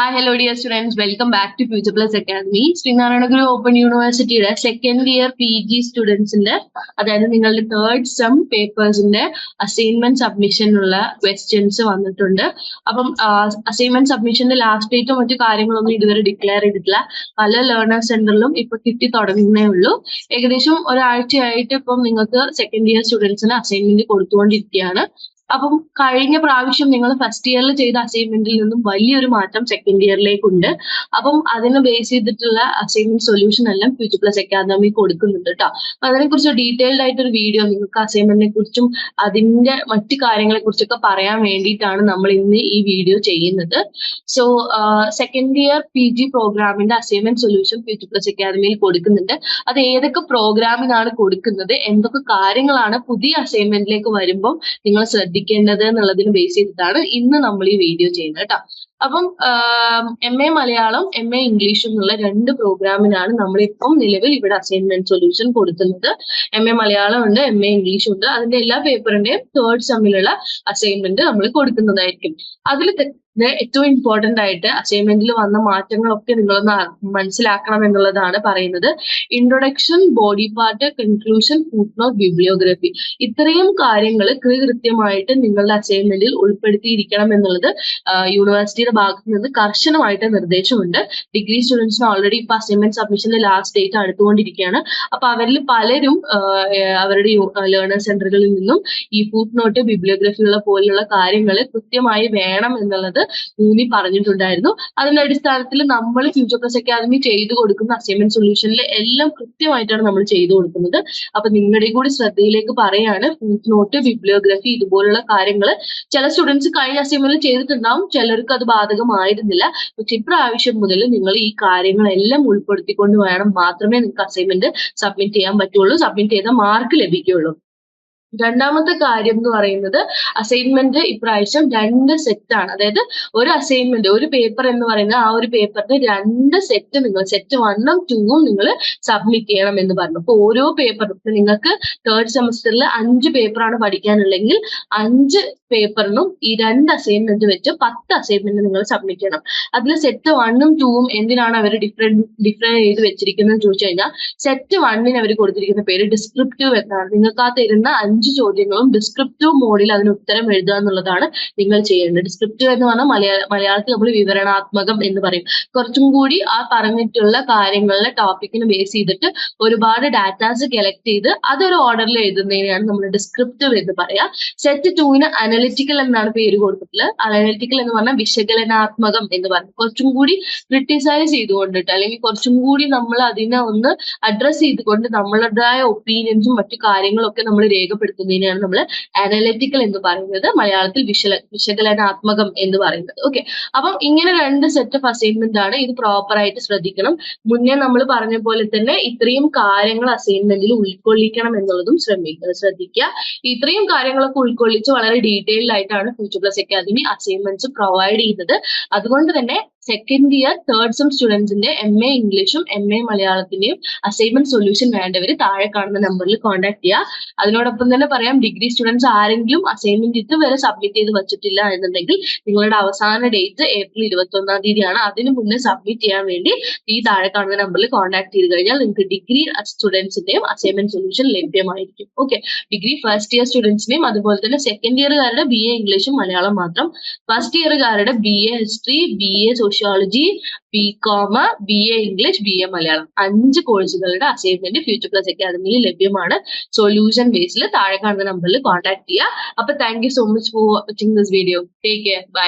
Hi hello dear students welcome back to Future Plus Academy Sreenarayana Guru Open യൂണിവേഴ്സിറ്റിയുടെ second year P G സ്റ്റുഡൻസിന്റെ അതായത് നിങ്ങളുടെ third sem പേപ്പേഴ്സിന്റെ assignment സബ്മിഷനുള്ള questions വന്നിട്ടുണ്ട്. അപ്പം അസൈൻമെന്റ് സബ്മിഷന്റെ ലാസ്റ്റ് ഡേറ്റോ മറ്റു കാര്യങ്ങളൊന്നും ഇതുവരെ ഡിക്ലെയർ ചെയ്തിട്ടില്ല. പല ലേണേഴ്സ് സെന്ററിലും ഇപ്പൊ കിട്ടി തുടങ്ങുന്നേ ഉള്ളൂ. ഏകദേശം ഒരാഴ്ചയായിട്ട് ഇപ്പം നിങ്ങൾക്ക് സെക്കൻഡ് ഇയർ സ്റ്റുഡൻസിന് അസൈൻമെന്റ് കൊടുത്തുകൊണ്ടിരിക്കുകയാണ്. അപ്പം കഴിഞ്ഞ പ്രാവശ്യം നിങ്ങൾ ഫസ്റ്റ് ഇയറിൽ ചെയ്ത അസൈൻമെന്റിൽ നിന്നും വലിയൊരു മാറ്റം സെക്കൻഡ് ഇയറിലേക്കുണ്ട് അപ്പം അതിനെ ബേസ് ചെയ്തിട്ടുള്ള അസൈൻമെന്റ് സൊല്യൂഷൻ എല്ലാം ഫ്യൂച്ചർ പ്ലസ് അക്കാദമി കൊടുക്കുന്നുണ്ട് കേട്ടോ അപ്പൊ അതിനെക്കുറിച്ച് ഡീറ്റെയിൽഡ് ആയിട്ടൊരു വീഡിയോ നിങ്ങൾക്ക് അസൈൻമെന്റിനെ കുറിച്ചും അതിന്റെ മറ്റു കാര്യങ്ങളെ കുറിച്ചൊക്കെ പറയാൻ വേണ്ടിയിട്ടാണ് നമ്മൾ ഇന്ന് ഈ വീഡിയോ ചെയ്യുന്നത്. So second year P G പ്രോഗ്രാമിന്റെ അസൈൻമെന്റ് സൊല്യൂഷൻ ഫ്യൂച്ചർ പ്ലസ് അക്കാദമിയിൽ കൊടുക്കുന്നുണ്ട്. അത് ഏതൊക്കെ പ്രോഗ്രാമിനാണ് കൊടുക്കുന്നത്? എന്തൊക്കെ കാര്യങ്ങളാണ് പുതിയ അസൈൻമെന്റിലേക്ക് വരുമ്പോൾ നിങ്ങൾ ശ്രദ്ധിക്കേണ്ടത് എന്നുള്ളതിന് ബേസ് ചെയ്തിട്ടാണ് ഇന്ന് നമ്മൾ ഈ വീഡിയോ ചെയ്യുന്നത് കേട്ടോ അപ്പം M A Malayalam M A English എന്നുള്ള രണ്ട് പ്രോഗ്രാമിനാണ് നമ്മളിപ്പം നിലവിൽ ഇവിടെ അസൈൻമെന്റ് സൊല്യൂഷൻ കൊടുക്കുന്നത്. എം എ മലയാളം ഉണ്ട് എം എ ഇംഗ്ലീഷ് ഉണ്ട്. അതിന്റെ എല്ലാ പേപ്പറിന്റെയും തേർഡ് സെമ്മിലുള്ള അസൈൻമെന്റ് നമ്മൾ കൊടുക്കുന്നതായിരിക്കും. അതിൽ ഏറ്റവും ഇമ്പോർട്ടന്റ് ആയിട്ട് അസൈൻമെന്റിൽ വന്ന മാറ്റങ്ങളൊക്കെ നിങ്ങളൊന്ന് മനസ്സിലാക്കണം എന്നുള്ളതാണ് പറയുന്നത്. Introduction body part conclusion footnote bibliography ഇത്രയും കാര്യങ്ങൾ കൃത്യമായിട്ട് നിങ്ങളുടെ അസൈൻമെന്റിൽ ഉൾപ്പെടുത്തിയിരിക്കണം എന്നുള്ളത് യൂണിവേഴ്സിറ്റിയുടെ ഭാഗത്ത് നിന്ന് കർശനമായിട്ട് നിർദ്ദേശമുണ്ട്. ഡിഗ്രി സ്റ്റുഡൻസിന് ഓൾറെഡി ഇപ്പൊ അസൈൻമെന്റ് സബ്മിഷന്റെ ലാസ്റ്റ് ഡേറ്റ് അടുത്തുകൊണ്ടിരിക്കുകയാണ്. അപ്പൊ അവരിൽ പലരും അവരുടെ ലേണേഴ്സ് സെന്ററുകളിൽ നിന്നും ഈ ഫുഡ് നോട്ട് ബിബ്ലിയോഗ്രഫികളെ പോലുള്ള കാര്യങ്ങൾ കൃത്യമായി വേണം എന്നുള്ളത് ഊന്നി പറഞ്ഞിട്ടുണ്ടായിരുന്നു. അതിന്റെ അടിസ്ഥാനത്തിൽ നമ്മൾ ഫ്യൂച്ചർ പ്ലസ് അക്കാദമി ചെയ്തു കൊടുക്കുന്ന അസൈൻമെന്റ് സൊല്യൂഷനിൽ എല്ലാം കൃത്യമായിട്ടാണ് നമ്മൾ ചെയ്തു കൊടുക്കുന്നത്. അപ്പൊ നിങ്ങളുടെ കൂടി ശ്രദ്ധയിലേക്ക് പറയാണ് ഫുഡ് നോട്ട് ബിബ്ലിയോഗ്രഫി ഇതുപോലുള്ള കാര്യങ്ങൾ ചില സ്റ്റുഡൻസ് കഴിഞ്ഞ അസൈൻമെന്റ് ചെയ്തിട്ടുണ്ടാവും ചിലർക്ക് അത് ബാധകമായിരുന്നില്ല. പക്ഷെ ഇപ്രാവശ്യം മുതൽ നിങ്ങൾ ഈ കാര്യങ്ങളെല്ലാം ഉൾപ്പെടുത്തിക്കൊണ്ട് വേണം മാത്രമേ നിങ്ങൾക്ക് അസൈൻമെന്റ് സബ്മിറ്റ് ചെയ്യാൻ പറ്റുള്ളൂ. സബ്മിറ്റ് ചെയ്ത മാർക്ക് ലഭിക്കുകയുള്ളൂ. രണ്ടാമത്തെ കാര്യം എന്ന് പറയുന്നത് അസൈൻമെന്റ് ഇപ്രാവശ്യം രണ്ട് സെറ്റ് ആണ്. അതായത് ഒരു അസൈൻമെന്റ് ഒരു പേപ്പർ എന്ന് പറയുന്നത് ആ ഒരു പേപ്പറിന് രണ്ട് സെറ്റ് നിങ്ങൾ സെറ്റ് വണ്ണും ടൂവും നിങ്ങൾ സബ്മിറ്റ് ചെയ്യണം എന്ന് പറഞ്ഞു. അപ്പൊ ഓരോ പേപ്പറും നിങ്ങൾക്ക് തേർഡ് സെമസ്റ്ററിൽ അഞ്ച് പേപ്പറാണ് പഠിക്കാനുള്ളെങ്കിൽ അഞ്ച് പേപ്പറിനും ഈ രണ്ട് അസൈൻമെന്റ് വെച്ച് പത്ത് അസൈൻമെന്റ് നിങ്ങൾ സബ്മിറ്റ് ചെയ്യണം. അതിൽ സെറ്റ് വണ്ണും ടൂവും എന്തിനാണ് അവർ ഡിഫറെന്റ് ഡിഫറെന്റ് ചെയ്ത് വെച്ചിരിക്കുന്നത് ചോദിച്ചു കഴിഞ്ഞാൽ സെറ്റ് വണ്ണിന് അവർ കൊടുത്തിരിക്കുന്ന പേര് ഡിസ്ക്രിപ്റ്റീവ് എന്നാണ്. നിങ്ങൾക്ക് ആ തരുന്ന അഞ്ച് ചോദ്യങ്ങളും ഡിസ്ക്രിപ്റ്റീവ് മോഡിൽ അതിന് ഉത്തരം എഴുതുക എന്നുള്ളതാണ് നിങ്ങൾ ചെയ്യേണ്ടത്. ഡിസ്ക്രിപ്റ്റീവ് എന്ന് പറഞ്ഞാൽ മലയാള മലയാളത്തിൽ നമ്മൾ വിവരണാത്മകം എന്ന് പറയും. കുറച്ചും കൂടി ആ പറഞ്ഞിട്ടുള്ള കാര്യങ്ങളിലെ ടോപ്പിക്കിന് ബേസ് ചെയ്തിട്ട് ഒരുപാട് ഡാറ്റാസ് കളക്ട് ചെയ്ത് അതൊരു ഓർഡറിൽ എഴുതുന്നതിനെയാണ് നമ്മൾ ഡിസ്ക്രിപ്റ്റീവ് എന്ന് പറയാ. സെറ്റ് ടൂവിന് അനലിറ്റിക്കൽ എന്നാണ് പേര് കൊടുത്തിട്ടുള്ളത്. അനലിറ്റിക്കൽ എന്ന് പറഞ്ഞാൽ വിശകലനാത്മകം എന്ന് പറഞ്ഞു. കുറച്ചും കൂടി ക്രിട്ടിസൈസ് ചെയ്തുകൊണ്ടിട്ട് അല്ലെങ്കിൽ കുറച്ചും കൂടി നമ്മൾ അതിനെ ഒന്ന് അഡ്രസ് ചെയ്തുകൊണ്ട് നമ്മളുടേതായ ഒപ്പീനിയൻസും മറ്റു കാര്യങ്ങളൊക്കെ നമ്മൾ രേഖപ്പെടുത്തുന്നതിനെയാണ് നമ്മൾ അനലറ്റിക്കൽ എന്ന് പറയുന്നത്. മലയാളത്തിൽ വിശല വിശകലനാത്മകം എന്ന് പറയുന്നത്. ഓക്കെ അപ്പം ഇങ്ങനെ രണ്ട് സെറ്റ് ഓഫ് അസൈൻമെന്റ് ആണ് ഇത് പ്രോപ്പർ ആയിട്ട് ശ്രദ്ധിക്കണം. മുന്നേ നമ്മൾ പറഞ്ഞ പോലെ തന്നെ ഇത്രയും കാര്യങ്ങൾ അസൈൻമെന്റിൽ ഉൾക്കൊള്ളിക്കണം എന്നുള്ളതും ശ്രമിക്കുക ശ്രദ്ധിക്കുക. ഇത്രയും കാര്യങ്ങളൊക്കെ ഉൾക്കൊള്ളിച്ച് വളരെ ഡീറ്റെയിൽഡ് ആയിട്ടാണ് Future Plus Academy assignments provide ചെയ്യുന്നത്. അതുകൊണ്ട് തന്നെ സെക്കൻഡ് ഇയർ തേർഡ് സെം സ്റ്റുഡൻസിന്റെ എം എ ഇംഗ്ലീഷും എം എ മലയാളത്തിന്റെയും അസൈൻമെന്റ് സൊല്യൂഷൻ വേണ്ടവർ താഴെ കാണുന്ന നമ്പറിൽ കോൺടാക്ട് ചെയ്യുക അതിനോടൊപ്പം തന്നെ പറയാം ഡിഗ്രി സ്റ്റുഡൻസ് ആരെങ്കിലും അസൈൻമെന്റ് ഇതുവരെ സബ്മിറ്റ് ചെയ്ത് വെച്ചിട്ടില്ല എന്നുണ്ടെങ്കിൽ നിങ്ങളുടെ അവസാന ഡേറ്റ് ഏപ്രിൽ ഇരുപത്തി ഒന്നാം തീയതിയാണ്. അതിന് മുന്നേ സബ്മിറ്റ് ചെയ്യാൻ വേണ്ടി ഈ താഴെ കാണുന്ന നമ്പറിൽ കോൺടാക്ട് ചെയ്ത് കഴിഞ്ഞാൽ നിങ്ങൾക്ക് ഡിഗ്രി സ്റ്റുഡൻസിന്റെയും അസൈൻമെന്റ് സൊല്യൂഷൻ ലഭ്യമായിരിക്കും. ഓക്കെ ഡിഗ്രി ഫസ്റ്റ് ഇയർ സ്റ്റുഡൻസിനെയും അതുപോലെ തന്നെ സെക്കൻഡ് ഇയറുകാരുടെ ബി എ ഇംഗ്ലീഷും മലയാളം മാത്രം. First ഇയറുകാരുടെ B A history B A sociology B com B A English B A Malayalam അഞ്ച് കോഴ്സുകളുടെ അസൈൻമെന്റ് ഫ്യൂച്ചർ പ്ലസ് അക്കാദമിയിൽ ലഭ്യമാണ്. സൊല്യൂഷൻ ബേസിൽ താഴെ കാണുന്ന നമ്പറിൽ കോൺടാക്ട് ചെയ്യുക. അപ്പൊ thank you so much for watching this video take care bye